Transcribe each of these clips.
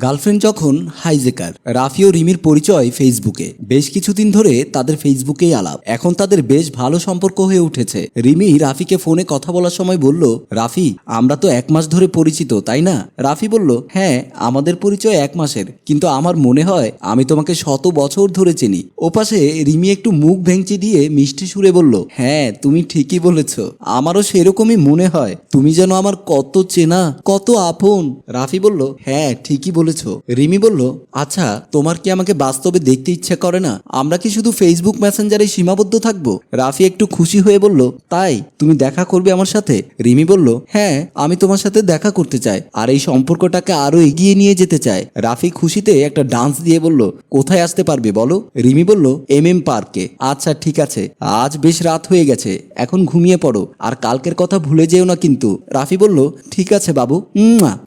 Girlfriend যখন hijacker, Rafi ও রিমির পরিচয় ফেসবুকে। বেশ কিছুদিন ধরে তাদের ফেসবুকেই আলাপ। এখন তাদের বেশ ভালো সম্পর্ক হয়ে উঠেছে। রিমি রাফিকে ফোনে কথা বলার সময় বলল, রাফি, আমরা তো এক মাস ধরে পরিচিত, তাই না? রাফি বলল হ্যাঁ আমাদের পরিচয় এক মাসের। কিন্তু আমার মনে হয় আমি তোমাকে শত বছর ধরে চিনি। ওপাশে রিমি একটু মুখ ভেঙচি দিয়ে মিষ্টি সুরে বলল হ্যাঁ তুমি ঠিকই বলেছ। আমারও সেরকমই মনে হয়। তুমি যেন আমার কত চেনা, কত আপন। রাফি বলল হ্যাঁ ঠিকই বলেছ? রিমি বলল আচ্ছা তোমার কি আমাকে বাস্তবে দেখতে ইচ্ছে করে না? আমরা কি শুধু ফেসবুক মেসেঞ্জারে সীমাবদ্ধ থাকব? রাফি একটু খুশি হয়ে বলল, তাই, তুমি দেখা করবে আমার সাথে? রিমি বলল হ্যাঁ আমি তোমার সাথে দেখা করতে চাই, আর এই সম্পর্কটাকে আরও এগিয়ে নিয়ে যেতে চাই। রাফি খুশিতে একটা ডান্স দিয়ে বলল, কোথায় আসতে পারবে বলো? রিমি বলল এম এম পার্কে। আচ্ছা ঠিক আছে, আজ বেশ রাত হয়ে গেছে, এখন ঘুমিয়ে পড়ো, আর কালকের কথা ভুলে যেও না কিন্তু। রাফি বলল, ঠিক আছে বাবু।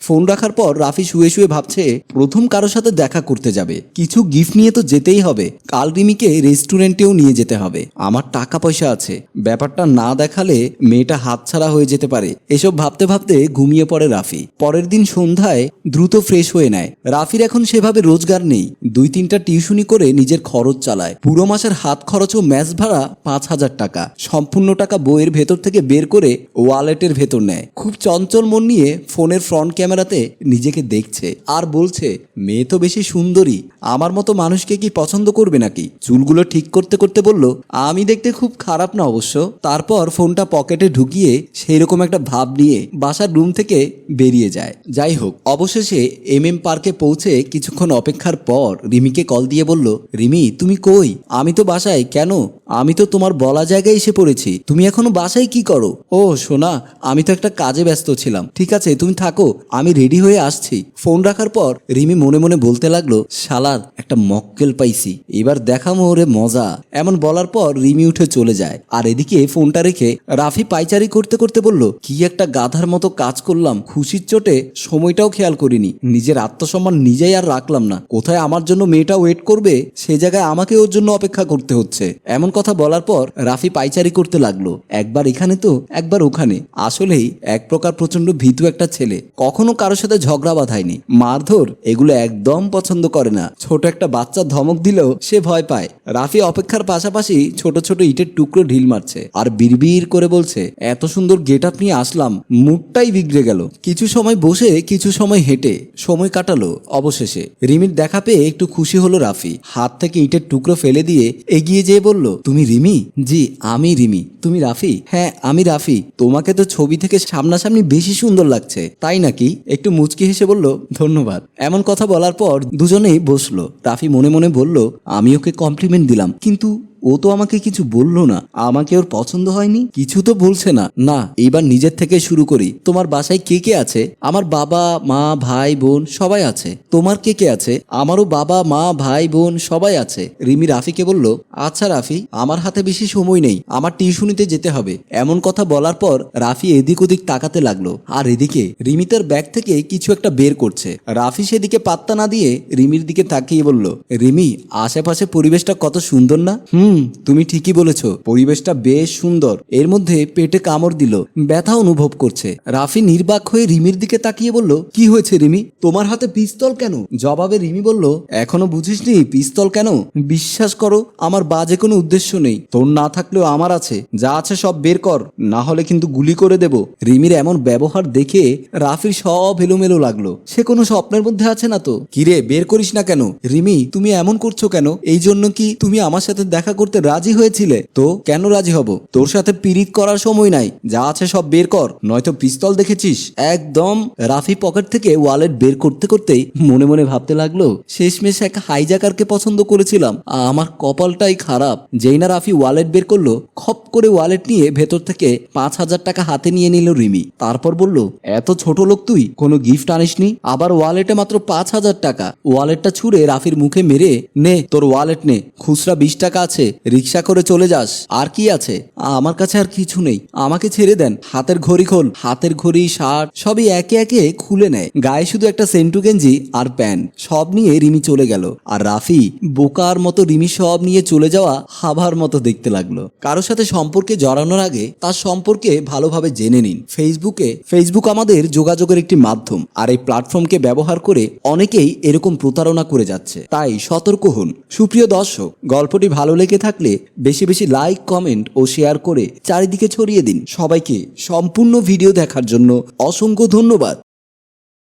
ফোন রাখার পর রাফি শুয়ে শুয়ে ভাবছে প্রথম কারোর সাথে দেখা করতে যাবে। কিছু গিফট নিয়ে তো যেতেই হবে। কাল রিমিকে রেস্টুরেন্টেও নিয়ে যেতে হবে। আমার টাকা পয়সা আছে। ব্যাপারটা না দেখালে মেয়েটা হাতছাড়া হয়ে যেতে পারে। এসব ভাবতে ভাবতে ঘুমিয়ে পড়ে রাফি। পরের দিন সন্ধ্যায় দ্রুত ফ্রেশ হয়ে নেয়। রাফির এখন সেভাবে রোজগার নেই। দুই তিনটা টিউশনি করে নিজের খরচ চালায়। পুরো মাসের হাত খরচ ও ম্যাচ ভাড়া পাঁচ হাজার টাকা। সম্পূর্ণ টাকা বইয়ের ভেতর থেকে বের করে ওয়ালেটের ভেতর নেয়। খুব চঞ্চল মন নিয়ে ফোনের ফ্রন্ট ক্যামেরাতে নিজেকে দেখছে। আর বলছে, মেয়ে তো বেশি সুন্দরী, আমার মতো মানুষকে কি পছন্দ করবে নাকি? চুলগুলো ঠিক করতে করতে বলল, আমি দেখতে খুব খারাপ না অবশ্য। তারপর ফোনটা পকেটে ঢুকিয়ে সেই রকম একটা ভাব নিয়ে বাসার রুম থেকে বেরিয়ে যায়। যাই হোক, অবশেষে এম এম পার্কে পৌঁছে কিছুক্ষণ অপেক্ষার পর রিমিকে কল দিয়ে বলল, রিমি, তুমি কই? আমি তো বাসায়, কেন? আমি তো তোমার বলা জায়গায় এসে পড়েছি। তুমি এখনও বাসায় কি করো? ও, সোনা, আমি তো একটা কাজে ব্যস্ত ছিলাম। ঠিক আছে, তুমি থাকো, আমি রেডি হয়ে আসছি। ফোন রাখার পর রিমি মনে মনে বলতে লাগল, শালার, একটা মক্কেল পাইছি। এবার দেখা ওরে মজা। এমন বলার পর রিমি উঠে চলে যায়। আর এদিকে ফোনটা রেখে রাফি পাইচারি করতে করতে বলল, কি একটা গাধার মতো কাজ করলাম। খুশির চোটে সময়টাও খেয়াল করিনি। নিজের আত্মসম্মান নিজেই আর রাখলাম না। কোথায় আমার জন্য মেয়েটা ওয়েট করবে? সে জায়গায় আমাকে ওর জন্য অপেক্ষা করতে হচ্ছে। এমন কথা বলার পর রাফি পাইচারি করতে লাগল। একবার এখানে তো, একবার ওখানে। আসলেই এক প্রকার প্রচণ্ড ভীতু একটা ছেলে। কখনো কারোর সাথে ঝগড়া বাঁধায়নি। মারধর, এগুলো একদম পছন্দ করে না। ছোট একটা বাচ্চা ধমক দিলেও সে ভয় পায়। রাফি অপেক্ষার পাশাপাশি ছোট ছোট ইটের টুকরো ঢিল মারছে আর বিড়বিড় করে বলছে, এত সুন্দর গেট আপ নিয়ে আসলাম। মুডটাই বিগড়ে গেল। কিছু সময় বসে, কিছু সময় হেঁটে সময় কাটালো অবশেষে। রিমির দেখা পেয়ে একটু খুশি হলো রাফি। হাত থেকে ইটের টুকরো ফেলে দিয়ে এগিয়ে যেয়ে বলল তুমি রিমি? জি, আমি রিমি। তুমি রাফি? হ্যাঁ আমি রাফি। তোমাকে তো ছবি থেকে সামনাসামনি বেশি সুন্দর লাগছে, তাই নাকি? একটু মুচকি হেসে বলল, ধন্যবাদ। এমন কথা বলার পর দুজনেই বসল। রাফি মনে মনে বলল, আমি ওকে কমপ্লিমেন্ট দিলাম, কিন্তু ও তো আমাকে কিছু বলল না। আমাকে ওর পছন্দ হয়নি? কিছু তো বলছে না। না, এইবার নিজের থেকে শুরু করি। তোমার বাসায় কে কে আছে? আমার বাবা, মা, ভাই, বোন সবাই আছে। তোমার কে কে আছে? আমারও বাবা, মা, ভাই, বোন সবাই আছে। রিমি রাফিকে বলল আচ্ছা রাফি, আমার হাতে বেশি সময় নেই। আমার টিউশনিতে যেতে হবে। এমন কথা বলার পর রাফি এদিক ওদিক তাকাতে লাগল। আর এদিকে রিমি তার ব্যাগ থেকে কিছু একটা বের করছে। রাফি সেদিকে পাত্তা না দিয়ে রিমির দিকে তাকিয়ে বলল, রিমি আশেপাশে পরিবেশটা কত সুন্দর না? হুম তুমি ঠিকই বলেছ। পরিবেশটা বেশ সুন্দর। এর মধ্যে পেটে কামড় দিল। ব্যথা অনুভব করছে। রাফি নির্বাক হয়ে রিমির দিকে তাকিয়ে বলল, কি হয়েছে রিমি? তোমার হাতে পিস্তল কেন? জবাবে রিমি বলল, এখনও বুঝিসনি, পিস্তল কেন? বিশ্বাস করো, আমার বাজে কোনো উদ্দেশ্য নেই। তোর না থাকলেও আমার আছে। যা আছে সব বের কর। না হলে কিন্তু গুলি করে দেব। রিমির এমন ব্যবহার দেখে রাফির সব এলোমেলো লাগল। সে কোনো স্বপ্নের মধ্যে আছে না তো? কিরে, বের করিস না কেন? রিমি, তুমি এমন করছ কেন? এই জন্য কি তুমি আমার সাথে দেখা করতে রাজি হয়েছিলে? তো কেন রাজি হব? তোর সাথে পিরিত করার সময় নাই। যা আছে সব বের কর। নয়তো পিস্তল দেখেছিস? একদম রাফি পকেট থেকে ওয়ালেট বের করতে করতেই মনে মনে ভাবতে লাগল, শেষমেশ এক হাইজাকারকে পছন্দ করেছিলাম। আমার কপালটাই খারাপ। যেই না রাফি ওয়ালেট বের করল, খপ করে ওয়ালেট নিয়ে ভেতর থেকে পাঁচ হাজার টাকা হাতে নিয়ে নিল রিমি। তারপর বলল, এত ছোট লোক তুই, কোনো গিফট আনিসনি? আবার ওয়ালেটে মাত্র পাঁচ হাজার টাকা। ওয়ালেটটা ছুঁড়ে রাফির মুখে মেরে, নে, তোর ওয়ালেট নে। খুচরা বিশ টাকা আছে আছে রিক্সা করে চলে যাস, আর কি আছে? আমার কাছে আর কিছু নেই, আমাকে ছেড়ে দেন, হাতের ঘড়ি খোল। হাতের ঘড়ি, শার্ট, সবই একে একে খুলে নেয়, গায়ে শুধু একটা সেন্টু গেঞ্জি আর প্যান্ট, সব নিয়ে রিমি চলে গেল। আর রাফি বোকার মতো রিমি সব নিয়ে চলে যাওয়া হাবার মতো দেখতে লাগল। কারোর সাথে সম্পর্কে জড়ানোর আগে তার সম্পর্কে ভালোভাবে জেনে নিন। ফেসবুকে, ফেসবুক আমাদের যোগাযোগের একটি মাধ্যম, আর এই প্ল্যাটফর্মকে ব্যবহার করে অনেকেই এরকম প্রতারণা করে যাচ্ছে। তাই সতর্ক হন। সুপ্রিয় দর্শক, গল্পটি ভালো লেগে থাকলে বেশি বেশি লাইক কমেন্ট ও শেয়ার করে চারিদিকে ছড়িয়ে দিন সবাইকে সম্পূর্ণ ভিডিও দেখার জন্য অসংখ্য ধন্যবাদ।